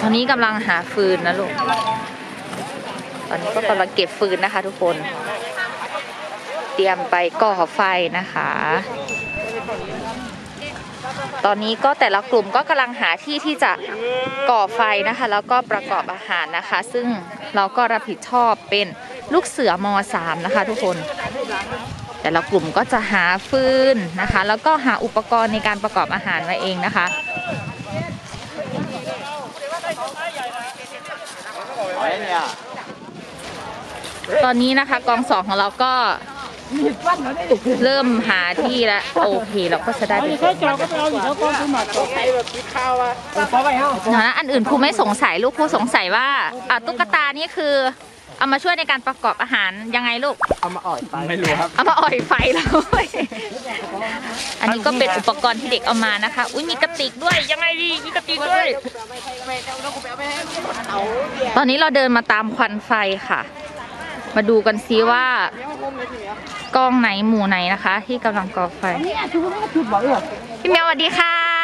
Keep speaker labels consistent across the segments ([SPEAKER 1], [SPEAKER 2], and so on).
[SPEAKER 1] ตอนนี้กำลังหาฟืนนะลูก ตอนนี้ก็กำลังเก็บฟืนนะคะทุกคน เตรียมไปก่อไฟนะคะ ตอนนี้ก็แต่ละกลุ่มก็กำลังหาที่ที่จะก่อไฟนะคะ แล้วก็ประกอบอาหารนะคะ ซึ่งเราก็รับผิดชอบเป็นลูกเสือม .3 นะคะ ทุกคน แต่ละกลุ่มก็จะหาฟืนนะคะ แล้วก็หาอุปกรณ์ในการประกอบอาหารมาเองนะคะ ตอนนี้นะคะกองสองของเราก็เริ่มหาที่แล้วโอเคเราก็จะได้เป็น
[SPEAKER 2] แค่เจ้าก็ไปเอาอยู่แล้วก็ซื้อมาตัวใครแบบกินข้าวอะพอไปเฮา
[SPEAKER 1] นะอันอื่นครูไม่สงสัยลูกครูสงสัยว่าอะตุ๊กตานี่คือ เอามาช่วยในการประกอบอาหารยังไงลูก
[SPEAKER 2] เอามาอ่อยไปไม่รู้ครับ
[SPEAKER 1] เอามาอ่อยไฟเลยอันนี้ก็เป็นอุปกรณ์ที่เด็กเอามานะคะ อุ้ยมีกระติกด้วย ยังไงดีมีกระติกด้วย ตอนนี้เราเดินมาตามควันไฟค่ะ มาดูกันซิว่ากองไหนหมู่ไหนนะคะ ที่กำลังก่อไฟพี่เหมียวสวัสดีค่ะ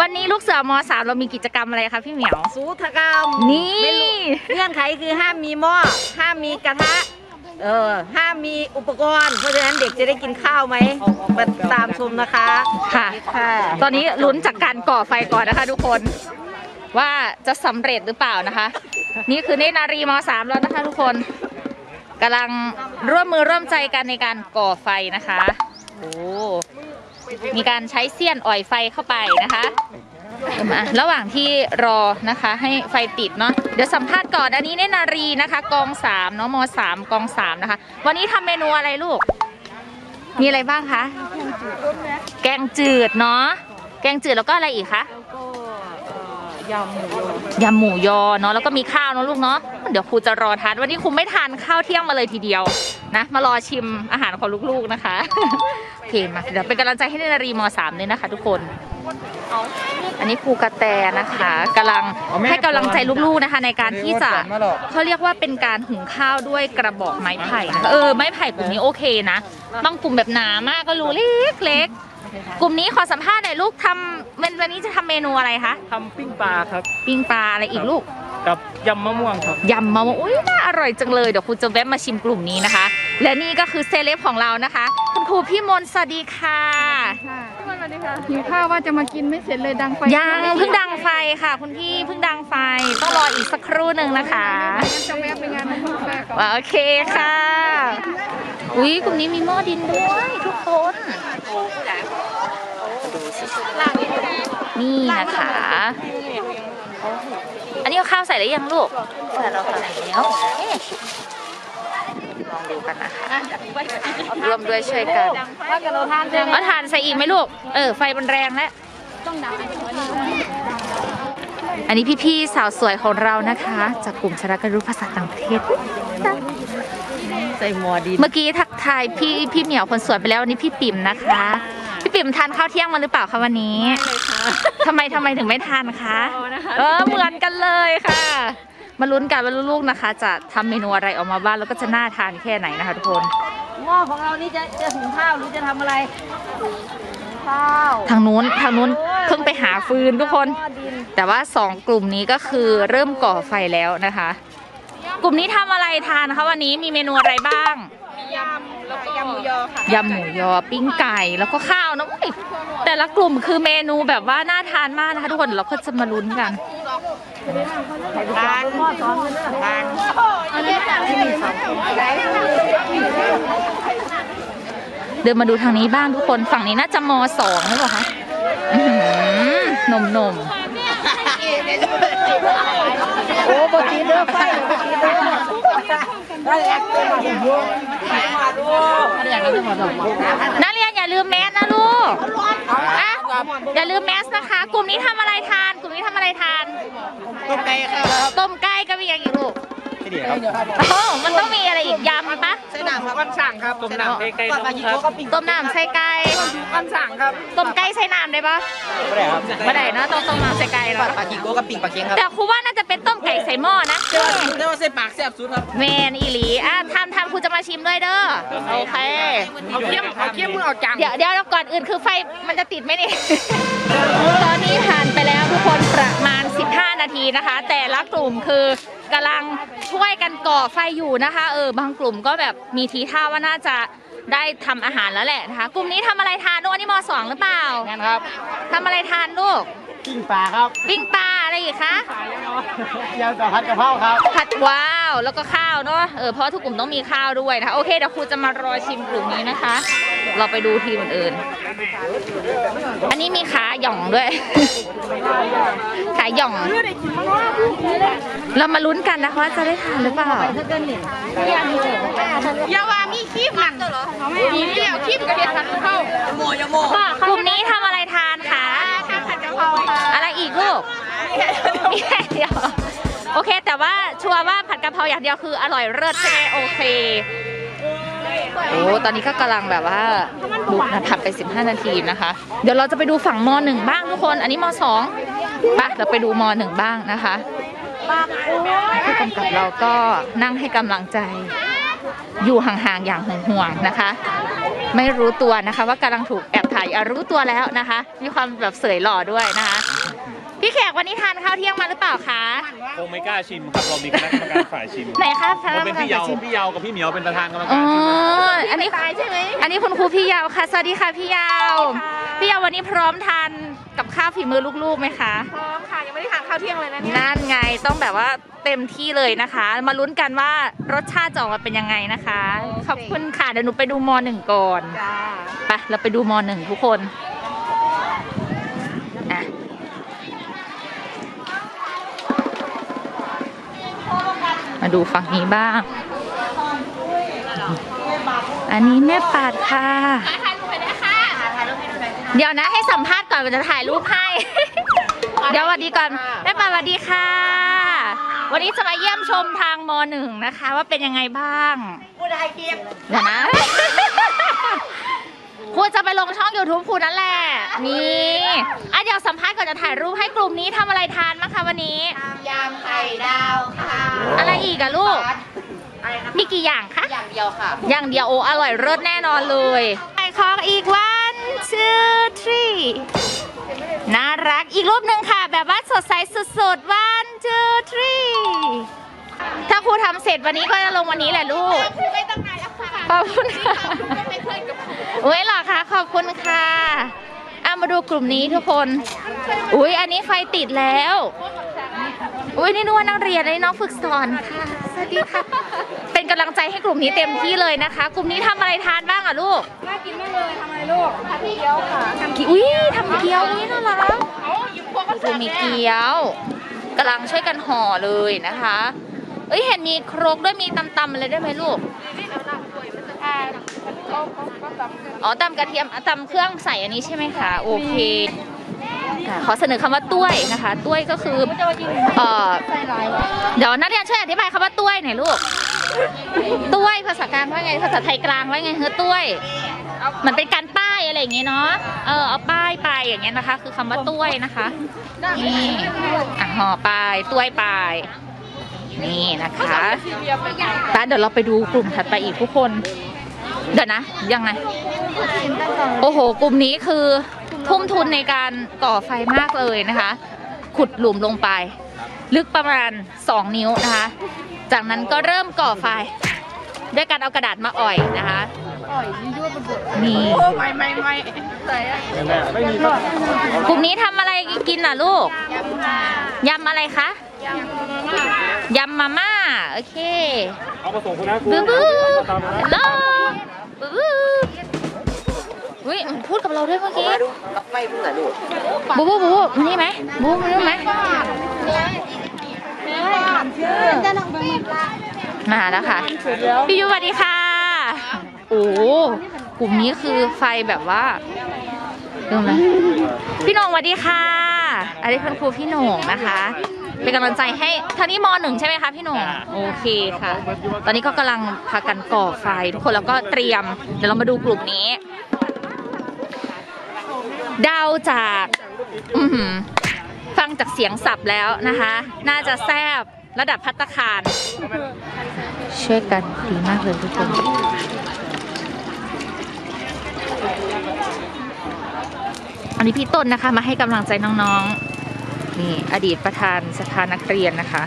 [SPEAKER 1] วันนี้ลูกเสือมสามเรามีกิจกรรมอะไรคะพี่เหมียว
[SPEAKER 3] สูตรกรรม
[SPEAKER 1] นี่
[SPEAKER 3] ไม่รู้เงื่อนไขคือห้ามมีหม้อห้ามมีกระทะ เออห้ามมีอุปกรณ์เพราะฉะนั้นเด็กจะได้กินข้าวไหมมาตามชมนะคะ
[SPEAKER 1] ค่ะ
[SPEAKER 3] ค่ะ
[SPEAKER 1] ตอนนี้ลุ้นจากการก่อไฟก่อนนะคะ ทุกคนว่าจะสำเร็จหรือเปล่านะคะ นี่คือเนตรนารีมสามแล้วนะคะ ทุกคนกำลังร่วมมือร่วมใจกันในการก่อไฟนะคะโอ้ มีการใช้เสี้ยนอ่อยไฟเข้าไปนะคะมาระหว่างที่รอนะคะให้ไฟติดเนาะเดี๋ยวสัมภาษณ์ก่อนอันนี้เนตรนารีนะคะกองสามเนาะมสามกองสามนะคะ วันนี้ทำเมนูอะไรลูก มีอะไรบ้างคะแกงจืดเนาะแกงจืดแล้วก็อะไรอีกคะ
[SPEAKER 3] ยำหมูย
[SPEAKER 1] ยำหมูยอเนาะแล้วก็มีข้าวเนาะลูกเนาะเดี๋ยวครูจะรอทานวันนี้ครูไม่ทานข้าวเที่ยงมาเลยทีเดียวนะ มารอชิมอาหารของลูกๆนะคะโอ เคมาเดี๋ยวเป็นกำลังใจให้เนตรนารีมสามด้วยนะคะ ทุกคน อันนี้ครูกระแตนะคะกำลังให้กำลังใจลูกๆนะคะ ในการที่จะเขาเรียกว่าเป็นการหุงข้าวด้วยกระบอกไม้ไผ่นะคะเออไม้ไผ่กลุ่มนี้โอเคนะบางกลุ่มแบบหนามากก็รู้เล็กเล็กๆกลุ่มนี้ขอสัมภาษณ์หน่อยลูกทำวันวันนี้จะทำเมนูอะไรคะ
[SPEAKER 2] ทำปิ้งปลาครับ
[SPEAKER 1] ปิ้งปลาอะไรอีกลูก
[SPEAKER 2] กับยำมะม่วงครับ
[SPEAKER 1] ยำมะม่วงอุ้ยน่าอร่อยจังเลยเดี๋ยวครูจะแวะมาชิมกลุ่มนี้นะคะ และนี่ก็คือเซเลบของเรานะคะ คุณครูพี่มนต์สวัสดีค่ะ
[SPEAKER 4] ค่ะสวัสดีค่ะหิวข้าวว่าจะมากินไม่เสร็จเลยดังไฟ
[SPEAKER 1] ยังเพิ่งดังไฟค่ะ คุณพี่เพิ่งดังไฟต้องรออีกสักครู่หนึ่งนะคะ
[SPEAKER 4] งั้นจะแวะไปงานน้ำพึ่งแฟก่อน
[SPEAKER 1] ว่าโอเคค่ะอุ้ยกลุ่มนี้มีหม้อดินด้วยทุกคนนี่นะคะ อันนี้เอาข้าวใส่ได้ยังลูกใส่แล้วค่ะแล้วเอ๊ะลองดูกันนะคะร่วมด้วยช่วยกัน
[SPEAKER 3] ว่ากันเราทานได้ไหม
[SPEAKER 1] เอาถ่านใส่อีกไหมลูก เออ ไฟมันแรงแล้ว อันนี้พี่ๆสาวสวยของเรานะคะ จากกลุ่มชรักรู้ภาษาต่างประเทศ
[SPEAKER 3] ใส่หมอดี
[SPEAKER 1] เมื่อกี้ทักทายพี่พี่เหมียวคนสวยไปแล้ววันนี้พี่ปิ่มนะคะ พี่ปิ่มทานข้าวเที่ยงมาหรือเปล่าคะวันนี้ ทำไมทำไมถึงไม่ทานคะ เออเหมือนกันเลยค่ะ มาลุ้นกันว่าลูกๆนะคะ จะทำเมนูอะไรออกมาบ้างแล้วก็จะน่าทานแค่ไหนนะคะทุกคน
[SPEAKER 3] หม้อของเรานี่จะจะหุงข้าวหรือจะทำอะไรข้าว
[SPEAKER 1] ทางนู้นทางนู้นเพิ่งไปหาฟืนทุกคน
[SPEAKER 3] หม้อดิน
[SPEAKER 1] แต่ว่าสองกลุ่มนี้ก็คือเริ่มก่อไฟแล้วนะคะ กลุ่มนี้ทำอะไรทานคะวันนี้มีเมนูอะไรบ้าง
[SPEAKER 4] ยำ แล้วก็ยำหมูยอค่ะ
[SPEAKER 1] ยำหมูยอปิ้งไก่แล้วก็ข้าวนะอุ๊ยแต่ละกลุ่มคือเมนูแบบว่าน่าทานมากนะคะทุกคนเดี๋ยวเราก็จะมาลุ้นกัน
[SPEAKER 3] ทานหม้อซ้อนกันเลยทาน
[SPEAKER 1] เดินมาดูทางนี้บ้างทุกคนฝั่งนี้น่าจะมสองหรือเปล่าคะอื้อหือนมนม
[SPEAKER 3] โอ้บทีเด้อไฟบทีเด้อ
[SPEAKER 1] นักเรียนอย่าลืมแมสนะลูกอะอย่าลืมแมสนะคะ กลุ่มนี้ทำอะไรทาน กลุ่มนี้ทำอะไรทาน
[SPEAKER 2] ต้มไก่ครับ
[SPEAKER 1] ต้มไก่ก็มีอย่างอีกลูก
[SPEAKER 2] ที่เดียวครับ
[SPEAKER 1] โอ้โหมันต้องมีอะไร ก้
[SPEAKER 2] อนสั่งครับต้มน้ำไก่ต้มครับ
[SPEAKER 1] ต้มน้ำใส่ไก่
[SPEAKER 2] ก้อนสั่งครับ
[SPEAKER 1] ต้มไก่ใส่น้ำได้ปะ
[SPEAKER 2] ไม่ได้ครับ
[SPEAKER 1] ไม่ได้เนอะต้องต้มน้ำใส่ไก่แล้ว
[SPEAKER 2] ปลากิโก้กับปิ่งปลาเค็งครับ
[SPEAKER 1] แต่ครูว่าน่าจะเป็นต้มไก่ใส่หม้อนะ
[SPEAKER 2] เรียกว่าใส่ปากแซ่บสุดครับ
[SPEAKER 1] แมนอีหลีอะทำทำครูจะมาชิมด้วยเด้อโอเค
[SPEAKER 2] เอาเคี่ยมเอาเคี่ยมมึงเอาจัง
[SPEAKER 1] เดี๋ยวเดี๋ยวก่อนอื่นคือไฟมันจะติดไหมนี่ตอ นนี้ผ่านไปแล้วทุกคนประมาณ15นานาทีนะคะ แต่ละกลุ่มคือกำลังช่วยกันก่อไฟอยู่นะคะ เออบางกลุ่มก็แบบมีทีท่าว่าน่าจะได้ทำอาหารแล้วแหละนะคะ กลุ่มนี้ทำอะไรทานลูกอันนี้มสองหรือเปล่า
[SPEAKER 2] งั้นครับ
[SPEAKER 1] ทำอะไรทานลูก
[SPEAKER 2] กิ้งปลาครับ
[SPEAKER 1] ปิ้งปลาอะไรอีกคะ
[SPEAKER 2] ยำกับผัดกะเพราครับ
[SPEAKER 1] ผัดว้าวแล้วก็ข้าวเนาะเออเพราะทุกกลุ่มต้องมีข้าวด้วยนะคะโอเคเดี๋ยวครูจะมารอชิมกลุ่มนี้นะคะ เราไปดูทีมอื่นๆ อันนี้มีขาหย่องด้วย ขาหย่อง เรามาลุ้นกันนะคะว่าจะได้ทานหรือเปล่า
[SPEAKER 4] อย่าว่ามีคลิปมันมีเดียวคลิปกับเห็ดผัดกะเพราก
[SPEAKER 1] ลุ่มนี้ทำอะไรทานคะ
[SPEAKER 4] ทำผัดกะเพราค่ะ
[SPEAKER 1] อะไรอีกลูกมีแค่เดียว โอเค แต่ว่าชัวร์ว่าผัดกะเพราอย่างเดียวคืออร่อยเลิศใช่ไหมโอเค โอ้ตอนนี้ก็กำลังแบบว่าดูผัดไป 15 นาทีนะคะ เดี๋ยวเราจะไปดูฝั่งมหนึ่งบ้างทุกคน อันนี้มสองปะเราไปดูมหนึ่งบ้างนะคะผู้กำกับเราก็นั่งให้กำลังใจ อยู่ห่างๆอย่างห่วงๆนะคะ ไม่รู้ตัวนะคะว่ากำลังถูกแอบถ่ายอะรู้ตัวแล้วนะคะ มีความแบบเสยหล่อด้วยนะคะ พี่แขกวันนี้ทานข้าวเที่ยงมาหรือเปล่าคะ
[SPEAKER 5] คงไม่กล้าชิมครับเรามีคณะกรรมการฝ่ายชิม
[SPEAKER 1] ไหนคะพ
[SPEAKER 5] เรา
[SPEAKER 1] นัก
[SPEAKER 5] เป็น
[SPEAKER 1] งาน
[SPEAKER 5] พี่เยา
[SPEAKER 1] ชิม
[SPEAKER 5] พี่เยากับพี่เหมียวเป็นประธานกรรม
[SPEAKER 1] อ๋
[SPEAKER 5] การ
[SPEAKER 1] อ
[SPEAKER 5] ชิมนะครับ
[SPEAKER 1] อันนี้
[SPEAKER 4] ตายใช่ไหม
[SPEAKER 1] อันนี้คุณครูพี่เยาวค่ะ สวัสดีค่ะพี่เยาว พี่เยาววันนี้พร้อมทานกับข้าวฝีมือลูกๆไหมคะ
[SPEAKER 4] พร้อมค่ะยังไม่ได้ทานข้าวเที่ยงเลยนะเนี่ย
[SPEAKER 1] นั่นไงต้องแบบว่าเต็มที่เลยนะคะ มาลุ้นกันว่ารสชาติจะออกมาเป็นยังไงนะคะ ขอบคุณค่ะเดี๋ยวหนูไปดูมหนึ่งก่อน
[SPEAKER 4] จ้า
[SPEAKER 1] ไปเราไปดูมหนึ่งทุกคน มาดูฝั่งนี้บ้าง อันนี้แม่ปาดค่ะ เดี๋ยวนะให้สัมภาษณ์ก่อนจะถ่ายรูปให้ เดี๋ยวสวัสดีก่อนแม่ปาดสวัสดีค่ะ วันนี้จะมาเยี่ยมชมทางมหนึ่งนะคะ ว่าเป็นยังไงบ้าง
[SPEAKER 3] ผู้ได้คลิป
[SPEAKER 1] เดี๋ยวนะครูจะไปลงช่อง YouTube ครูนั่นแหละ นี่ อะเดี๋ยวสัมภาษณ์ก่อนจะถ่ายรูปให้กลุ่มนี้ทำอะไรทานบ้างคะวันนี้
[SPEAKER 3] ยำไข่ดาวค่ะ
[SPEAKER 1] อะไรอีกอะลูกมีกี่อย่างคะ
[SPEAKER 3] อย่างเดียวค่ะ
[SPEAKER 1] อย่างเดียวโอ้อร่อยเลิศแน่นอนเลยไข่ของอีกวันชื่อทรีน่ารักอีกรูปหนึ่งค่ะ แบบว่าสดใสสุดๆวันชื่อทรีถ้าครูทำเสร็จวันนี้ก็จะลงวันนี้แหละลูก
[SPEAKER 4] ไม่ตั้งนานแล้วค่ะ
[SPEAKER 1] ขอบคุณค่ะ
[SPEAKER 4] ไม่เคยกับ
[SPEAKER 1] อุ้ยเหรอคะขอบคุณค่ะเอา มาดูกลุ่มนี้ทุกคน อุ้ยอันนี้ไฟติดแล้ว อุ้ยนี่นึกว่านักเรียนนี่น้องฝึกสอนค่ะ สวัสดีค่ะ เป็นกำลังใจให้กลุ่มนี้เต็มที่เลยนะคะ กลุ่มนี้ทำอะไรทานบ้างอะลูก
[SPEAKER 4] น่ากินมากเลยทำอะไรลูกผัดเกี๊ยวค่ะทำ
[SPEAKER 1] อุ้ยทำเกี๊ยวนี่น่ารัก
[SPEAKER 4] เอาหยิบพวกก็
[SPEAKER 1] คือมีเกี๊ยวกำลังช่วยกันห่อเลยนะคะ เอ้ยเห็นมีโครกด้วยมีตำๆอะไรด้วยไหมลูก
[SPEAKER 4] อ๋
[SPEAKER 1] อตำกระเทียมอะตำเครื่องใส่อันนี้ใช่ไหมคะโอเคอะขอเสนอคำว่าต้วยนะคะต้วยก็คือเอ่อเดี๋ยวนักเรียนช่วยอธิบายคำว่าต้วยหน่อยลูกต้วยภาษากลางว่าไงภาษาไทยกลางว่าไงเฮ้อต้วยมันเป็นการป้ายอะไรอย่างเงี้ยเนาะเออเอาป้ายไปอย่างเงี้ยนะคะ คือคำว่าต้วยนะคะนี่อะห่อไปต้วยไปนี่นะคะแล้วเดี๋ยวเราไปดูกลุ่มถัดไปอีกทุกคน เดี๋ยวนะ ยังไง โอ้โห กลุ่มนี้คือทุ่มทุนในการก่อไฟมากเลยนะคะ ขุดหลุมลงไป ลึกประมาณ 2 นิ้วนะคะ จากนั้นก็เริ่มก่อไฟ ด้วยการเอากระดาษมาอ่อยนะคะ
[SPEAKER 4] อ่อยยั่วบนบด
[SPEAKER 1] นี่
[SPEAKER 4] โอ้ไม่ไม่ไม่ใส่อะ
[SPEAKER 5] ไม่มีครับ
[SPEAKER 1] กลุ่มนี้ทำอะไรกินล่ะลูก
[SPEAKER 4] ยำมายำ
[SPEAKER 1] อะไรคะ
[SPEAKER 4] ยำมาม่ายำ
[SPEAKER 1] มาม่า โอเค
[SPEAKER 5] เอามาส่งคุณนะครู
[SPEAKER 1] บูบู
[SPEAKER 5] ตามมานะ
[SPEAKER 1] ฮัลโหลบูบูอุ้ยมันพูดกับเราด้วยเมื่อกี้
[SPEAKER 3] ไม่เพิ่งเหรอลูก
[SPEAKER 1] บูบูบูบูมานี่ไหมบูบูมานี่ไหมมาแล้วค่ะ พี่ยุสวัสดีค่ะ โอ้โหกลุ่มนี้คือไฟแบบว่าดูไหมพี่โหน่งสวัสดีค่ะ อันนี้คุณครูพี่โหน่งนะคะ เป็นกำลังใจให้ท่านี้มหนึ่งใช่ไหมคะพี่โหน่งโอเคค่ะ ตอนนี้ก็กำลังพากันก่อไฟทุกคนแล้วก็เตรียม เดี๋ยวเรามาดูกลุ่มนี้เดาจากอือหือฟังจากเสียงสับแล้วนะคะ น่าจะแซบระดับพัตตาคาร ช่วยกันดีมากเลยทุกคนอันนี้พี่ต้นนะคะมาให้กำลังใจน้อง นี่อดีตประธานสภานักเรียนนะคะ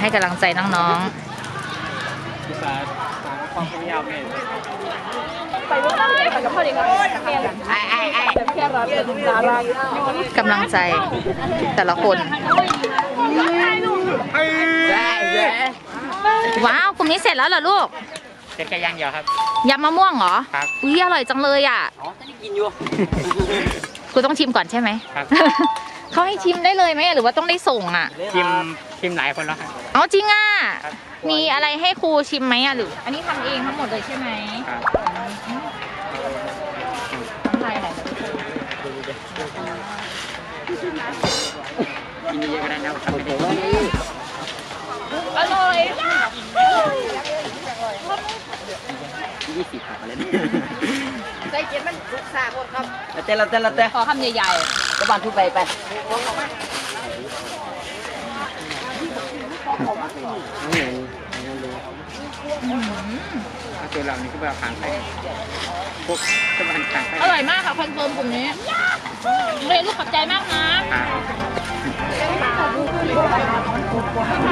[SPEAKER 1] ให้กำลังใจน้อง
[SPEAKER 5] ภาษาความพยายามเนี่ย
[SPEAKER 1] ๆกำลังใจแต่ละคนว้าวกลุ่มนี้เสร็จแล้วเหรอลูก
[SPEAKER 2] เสร็จแค่ย่างเดียวครับ
[SPEAKER 1] ยำมะม่วงเหรอ
[SPEAKER 2] ครับ
[SPEAKER 1] อุ้ยอร่อยจังเลยอะ
[SPEAKER 2] อ๋อตอนนี้กินอยู่
[SPEAKER 1] กูต้องชิมก่อนใช่ไหม
[SPEAKER 2] ครับ
[SPEAKER 1] เขาให้ชิมได้เลยไหมหรือว่าต้องได้ส่งอะ
[SPEAKER 2] ชิมชิมหลายคนแล้วครับ
[SPEAKER 1] เอาจริงอะ
[SPEAKER 2] ครับ
[SPEAKER 1] มีอะไรให้ครูชิมไหมอะหรือ อันนี้ทำเองทั้งหมดเลยใช่ไหม
[SPEAKER 2] ครับ
[SPEAKER 1] น้ำลายไหลเลย
[SPEAKER 2] กินเยอะก็ได้นะครับทำไม่ได้
[SPEAKER 1] อร่อย
[SPEAKER 2] ยี่สิบครับอะไรเนี่ย
[SPEAKER 3] ใจเย็นมันสุกสาหมดครับ
[SPEAKER 2] แล้วแต่แล้วแต่แล้วแต่
[SPEAKER 1] ขอคำใหญ่
[SPEAKER 3] จะบานทุบไปไป
[SPEAKER 2] ตัวเรานี่คือแบบขางไปพวกสะพานขางไป
[SPEAKER 1] ๆอร่อยมากค่ะคอนเฟิร์มกลุ่มนี้เรียนลูกขอบใจมากนะ
[SPEAKER 2] ครับ